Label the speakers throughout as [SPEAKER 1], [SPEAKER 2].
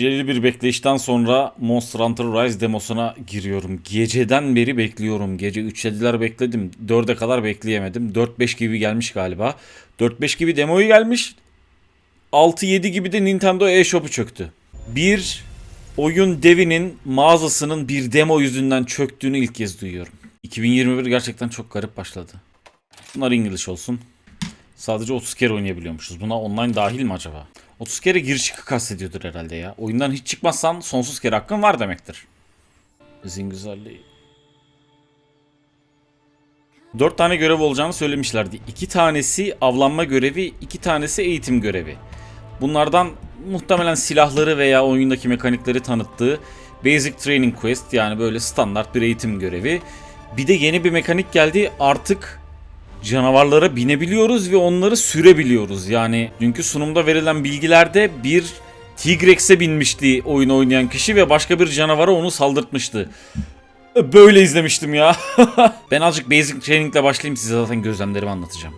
[SPEAKER 1] Çileli bir bekleyişten sonra Monster Hunter Rise demosuna giriyorum. Geceden beri bekliyorum. Gece 3'lediler bekledim. 4'e kadar bekleyemedim. 4-5 gibi gelmiş galiba. 4-5 gibi demoyu gelmiş. 6-7 gibi de Nintendo eShop'u çöktü. Bir oyun devinin mağazasının bir demo yüzünden çöktüğünü ilk kez duyuyorum. 2021 gerçekten çok garip başladı. Bunlar İngiliz olsun. Sadece 30 kere oynayabiliyormuşuz. Buna online dahil mi acaba? 30 kere giriş çıkı kastediyordur herhalde ya. Oyundan hiç çıkmazsan sonsuz kere hakkın var demektir. Zin güzelliği. 4 tane görev olacağını söylemişlerdi. 2 tanesi avlanma görevi, 2 tanesi eğitim görevi. Bunlardan muhtemelen silahları veya oyundaki mekanikleri tanıttığı Basic Training Quest yani böyle standart bir eğitim görevi. Bir de yeni bir mekanik geldi. Artık canavarlara binebiliyoruz ve onları sürebiliyoruz. Yani dünkü sunumda verilen bilgilerde bir Tigrex'e binmişti oyun oynayan kişi ve başka bir canavara onu saldırtmıştı. Böyle izlemiştim ya. ben azıcık basic trainingle başlayayım size zaten gözlemlerimi anlatacağım.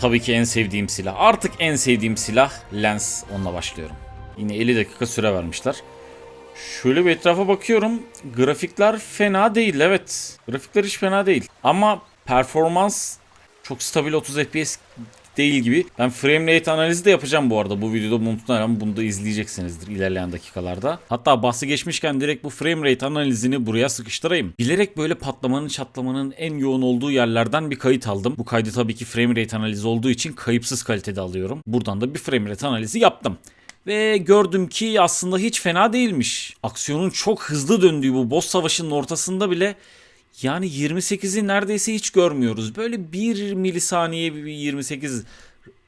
[SPEAKER 1] Tabii ki en sevdiğim silah. Artık en sevdiğim silah Lens. Onunla başlıyorum. Yine 50 dakika süre vermişler. Şöyle bir etrafa bakıyorum. Grafikler fena değil evet. Grafikler hiç fena değil. Ama performans çok stabil 30 FPS değil gibi. Ben frame rate analizi de yapacağım bu arada. Bu videoda muhtemelen bunu da izleyeceksinizdir ilerleyen dakikalarda. Hatta bahsi geçmişken direkt bu frame rate analizini buraya sıkıştırayım. Bilerek böyle patlamanın çatlamanın en yoğun olduğu yerlerden bir kayıt aldım. Bu kaydı tabii ki frame rate analizi olduğu için kayıpsız kalitede alıyorum. Buradan da bir frame rate analizi yaptım. Ve gördüm ki aslında hiç fena değilmiş. Aksiyonun çok hızlı döndüğü bu boss savaşının ortasında bile yani 28'i neredeyse hiç görmüyoruz. Böyle 1 milisaniye bir 28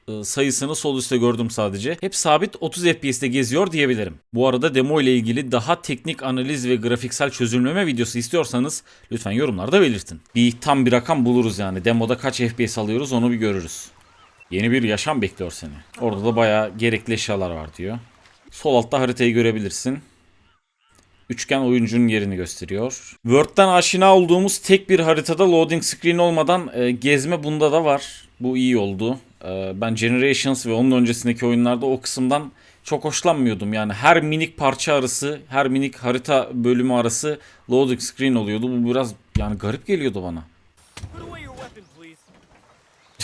[SPEAKER 1] e, sayısını sol üstte gördüm sadece. Hep sabit 30 FPS'te geziyor diyebilirim. Bu arada demo ile ilgili daha teknik analiz ve grafiksel çözümleme videosu istiyorsanız lütfen yorumlarda belirtin. Bir tam bir rakam buluruz yani. Demoda kaç FPS alıyoruz onu bir görürüz. Yeni bir yaşam bekliyor seni. Orada da bayağı gerekli eşyalar var diyor. Sol altta haritayı görebilirsin. Üçgen oyuncunun yerini gösteriyor. Word'den aşina olduğumuz tek bir haritada loading screen olmadan e, gezme bunda da var. Bu iyi oldu. E, ben Generations ve onun öncesindeki oyunlarda o kısımdan çok hoşlanmıyordum. Yani her minik parça arası, her minik harita bölümü arası loading screen oluyordu. Bu biraz yani garip geliyordu bana.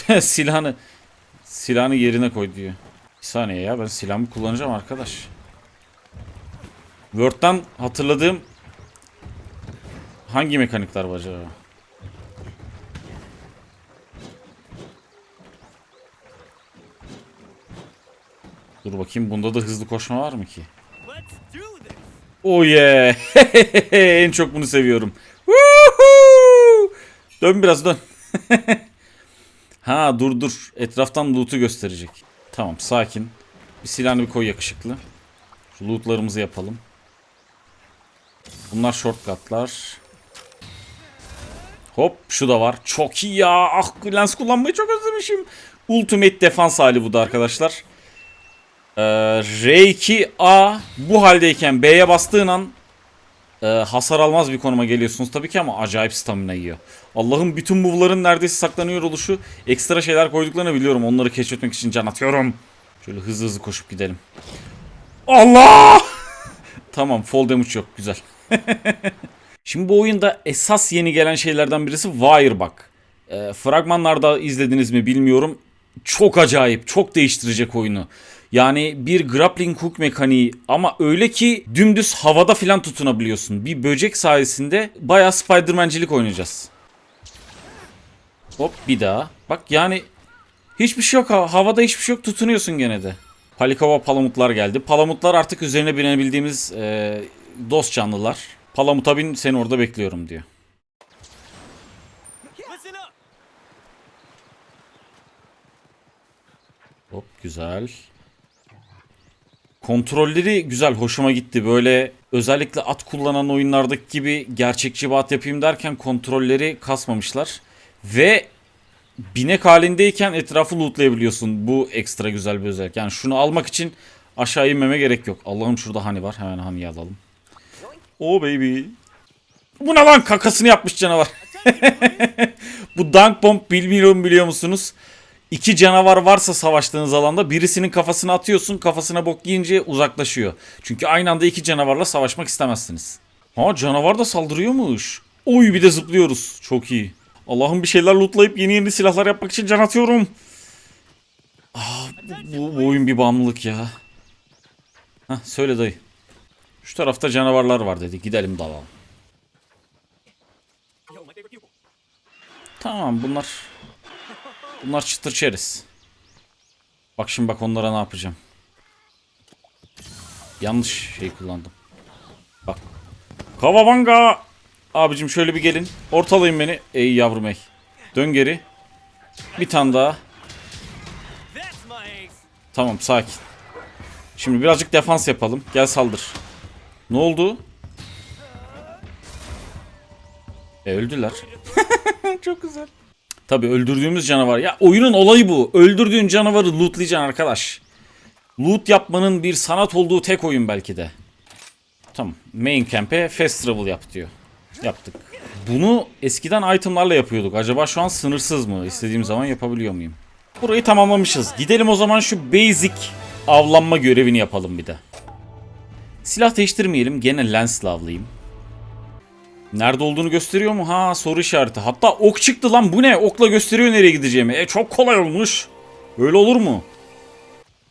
[SPEAKER 1] Silahını silahını yerine koy diyor. Bir saniye ya ben silahımı kullanacağım arkadaş. Word'dan hatırladığım hangi mekanikler var acaba? Dur bakayım bunda da hızlı koşma var mı ki? Oh yeah. en çok bunu seviyorum. Woohoo! Dön biraz dön. ha dur dur. Etraftan loot'u gösterecek. Tamam sakin. Bir silahını bir koy yakışıklı. Şu loot'larımızı yapalım. Bunlar shortcut'lar. Hop şu da var. Çok iyi ya. Ah lens kullanmayı çok özlemişim. Ultimate defans hali bu da arkadaşlar. Ee, R2A bu haldeyken B'ye bastığın an e, hasar almaz bir konuma geliyorsunuz tabii ki ama acayip stamina yiyor. Allah'ın bütün move'ların neredeyse saklanıyor oluşu ekstra şeyler koyduklarını biliyorum. Onları keşfetmek için can atıyorum. Şöyle hızlı hızlı koşup gidelim. Allah! tamam fall damage yok güzel. Şimdi bu oyunda esas yeni gelen şeylerden birisi Wirebug. E, fragmanlarda izlediniz mi bilmiyorum. Çok acayip, çok değiştirecek oyunu. Yani bir grappling hook mekaniği ama öyle ki dümdüz havada filan tutunabiliyorsun. Bir böcek sayesinde bayağı Spider-Man'cilik oynayacağız. Hop bir daha. Bak yani hiçbir şey yok. ha- Havada hiçbir şey yok. Tutunuyorsun gene de. Palikova palamutlar geldi. Palamutlar artık üzerine binebildiğimiz e, dost canlılar. Palamuta bin seni orada bekliyorum diyor. Hop güzel. Kontrolleri güzel hoşuma gitti. Böyle özellikle at kullanan oyunlardaki gibi gerçekçi bir at yapayım derken kontrolleri kasmamışlar. Ve binek halindeyken etrafı lootlayabiliyorsun. Bu ekstra güzel bir özellik. Yani şunu almak için aşağı inmeme gerek yok. Allah'ım şurada hani var. Hemen hani alalım. Oh baby. Bu ne lan kakasını yapmış canavar. Bu Dunk Bomb bilmiyorum biliyor musunuz? İki canavar varsa savaştığınız alanda birisinin kafasına atıyorsun. Kafasına bok yiyince uzaklaşıyor. Çünkü aynı anda iki canavarla savaşmak istemezsiniz. Ha canavar da saldırıyormuş. Oy bir de zıplıyoruz. Çok iyi. Allah'ım bir şeyler lootlayıp yeni yeni silahlar yapmak için can atıyorum. Ah, bu, bu oyun bir bağımlılık ya. Hah söyle dayı. Şu tarafta canavarlar var dedi. Gidelim dalalım. Tamam bunlar bunlar çıtır çeriz. Bak şimdi bak onlara ne yapacağım. Yanlış şey kullandım. Bak. Kavabanga. Abicim şöyle bir gelin. Ortalayın beni. Ey yavrum ey. Dön geri. Bir tane daha. Tamam sakin. Şimdi birazcık defans yapalım. Gel saldır. Ne oldu? E öldüler. Çok güzel. Tabi öldürdüğümüz canavar. Ya oyunun olayı bu. Öldürdüğün canavarı lootlayacaksın arkadaş. Loot yapmanın bir sanat olduğu tek oyun belki de. Tamam. Main camp'e fast travel yap diyor. Yaptık. Bunu eskiden itemlarla yapıyorduk. Acaba şu an sınırsız mı? İstediğim zaman yapabiliyor muyum? Burayı tamamlamışız. Gidelim o zaman şu basic avlanma görevini yapalım bir de. Silah değiştirmeyelim. Gene lensle avlayayım. Nerede olduğunu gösteriyor mu? Ha soru işareti. Hatta ok çıktı lan bu ne? Okla gösteriyor nereye gideceğimi. E çok kolay olmuş. Öyle olur mu?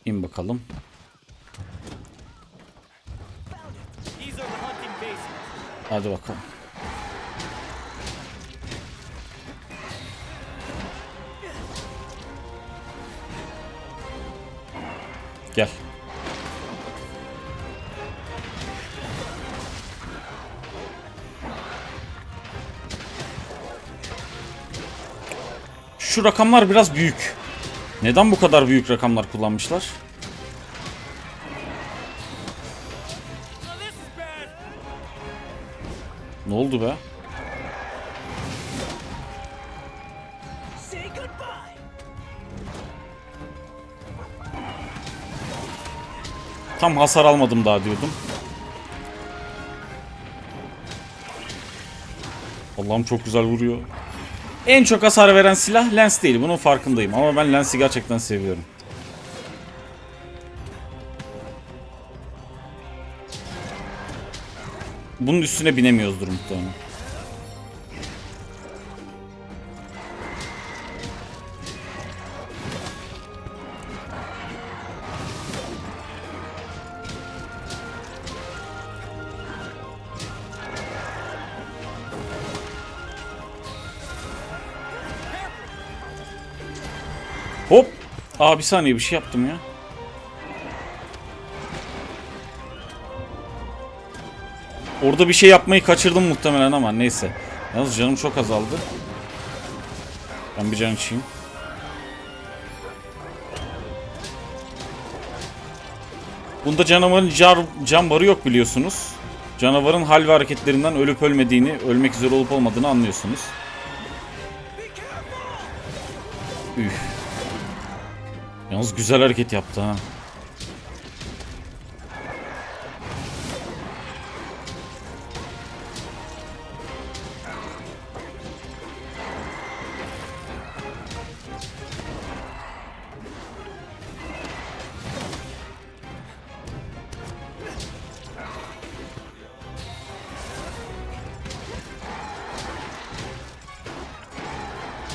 [SPEAKER 1] İn bakalım. Hadi bakalım. Gel. Şu rakamlar biraz büyük. Neden bu kadar büyük rakamlar kullanmışlar? Ne oldu be? Tam hasar almadım daha diyordum. Allah'ım çok güzel vuruyor. En çok hasar veren silah lens değil. Bunun farkındayım. Ama ben lensi gerçekten seviyorum. Bunun üstüne binemiyoruzdur muhtemelen. Hop. Aa bir saniye bir şey yaptım ya. Orada bir şey yapmayı kaçırdım muhtemelen ama neyse. Yalnız canım çok azaldı. Ben bir can içeyim. Bunda canavarın car, can barı yok biliyorsunuz. Canavarın hal ve hareketlerinden ölüp ölmediğini, ölmek üzere olup olmadığını anlıyorsunuz. Üf. Yalnız güzel hareket yaptı ha.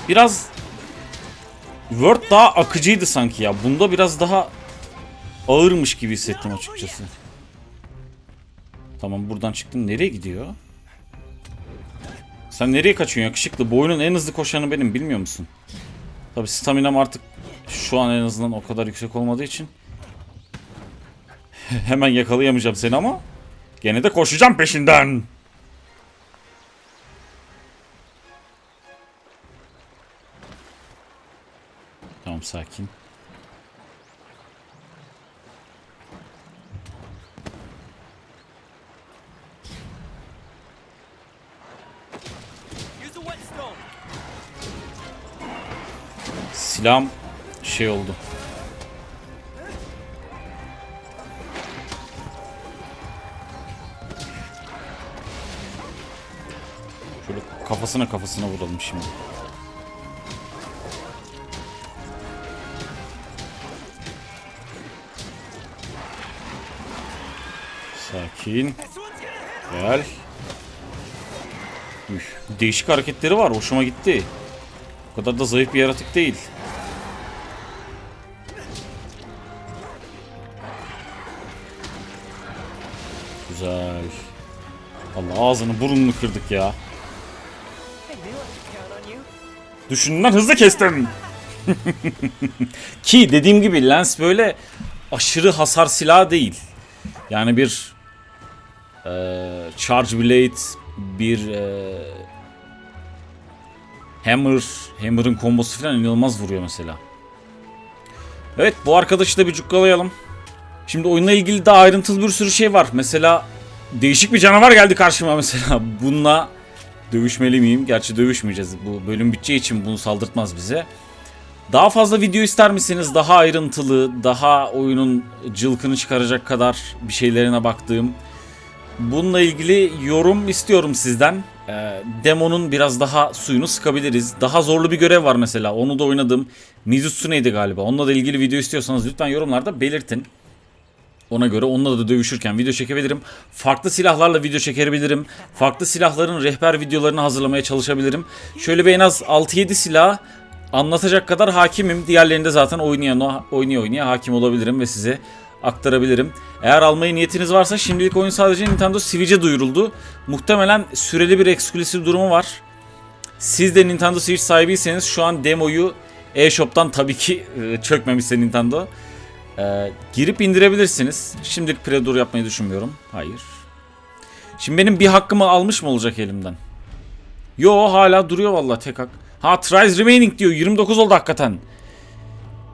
[SPEAKER 1] Biraz Word daha akıcıydı sanki ya. Bunda biraz daha ağırmış gibi hissettim açıkçası. Tamam buradan çıktım. Nereye gidiyor? Sen nereye kaçıyorsun yakışıklı? Bu en hızlı koşanı benim bilmiyor musun? Tabi staminam artık şu an en azından o kadar yüksek olmadığı için hemen yakalayamayacağım seni ama gene de koşacağım peşinden. Sakin. Silahım şey oldu. Şöyle kafasına kafasına vuralım şimdi. Sakin. Gel. Üf, değişik hareketleri var. Hoşuma gitti. O kadar da zayıf bir yaratık değil. Güzel. Allah ağzını burnunu kırdık ya. Düşündüğümden hızlı kestim. Ki dediğim gibi lens böyle aşırı hasar silahı değil. Yani bir eee, charge blade, bir eee, hammer, hammer'ın kombosu falan inanılmaz vuruyor mesela. Evet bu arkadaşı da bir cukkalayalım. Şimdi oyunla ilgili daha ayrıntılı bir sürü şey var. Mesela değişik bir canavar geldi karşıma mesela. Bununla dövüşmeli miyim? Gerçi dövüşmeyeceğiz. Bu bölüm bütçe için bunu saldırtmaz bize. Daha fazla video ister misiniz? Daha ayrıntılı, daha oyunun cılkını çıkaracak kadar bir şeylerine baktığım. Bununla ilgili yorum istiyorum sizden. Ee, demonun biraz daha suyunu sıkabiliriz. Daha zorlu bir görev var mesela. Onu da oynadım. Mizutsune'ydi galiba. Onunla da ilgili video istiyorsanız lütfen yorumlarda belirtin. Ona göre onunla da dövüşürken video çekebilirim. Farklı silahlarla video çekebilirim. Farklı silahların rehber videolarını hazırlamaya çalışabilirim. Şöyle bir en az 6-7 silah anlatacak kadar hakimim. Diğerlerinde zaten oynayan, oynaya oynaya hakim olabilirim ve size aktarabilirim. Eğer almayı niyetiniz varsa şimdilik oyun sadece Nintendo Switch'e duyuruldu. Muhtemelen süreli bir eksklusif durumu var. Siz de Nintendo Switch sahibiyseniz şu an demoyu eShop'tan tabii ki e, çökmemişse Nintendo. Ee, girip indirebilirsiniz. Şimdilik pre-dur yapmayı düşünmüyorum. Hayır. Şimdi benim bir hakkımı almış mı olacak elimden? Yo hala duruyor vallahi tek hak. Ha tries remaining diyor. 29 oldu hakikaten.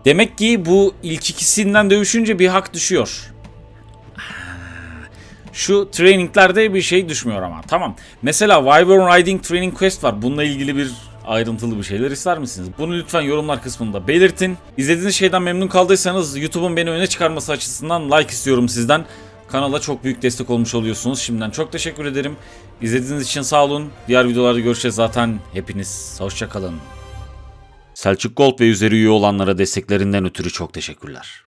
[SPEAKER 1] Demek ki bu ilk ikisinden dövüşünce bir hak düşüyor. Şu traininglerde bir şey düşmüyor ama. Tamam. Mesela Wyvern Riding Training Quest var. Bununla ilgili bir ayrıntılı bir şeyler ister misiniz? Bunu lütfen yorumlar kısmında belirtin. İzlediğiniz şeyden memnun kaldıysanız YouTube'un beni öne çıkarması açısından like istiyorum sizden. Kanala çok büyük destek olmuş oluyorsunuz. Şimdiden çok teşekkür ederim. İzlediğiniz için sağ olun. Diğer videolarda görüşeceğiz zaten. Hepiniz hoşçakalın. Selçuk Gold ve üzeri üye olanlara desteklerinden ötürü çok teşekkürler.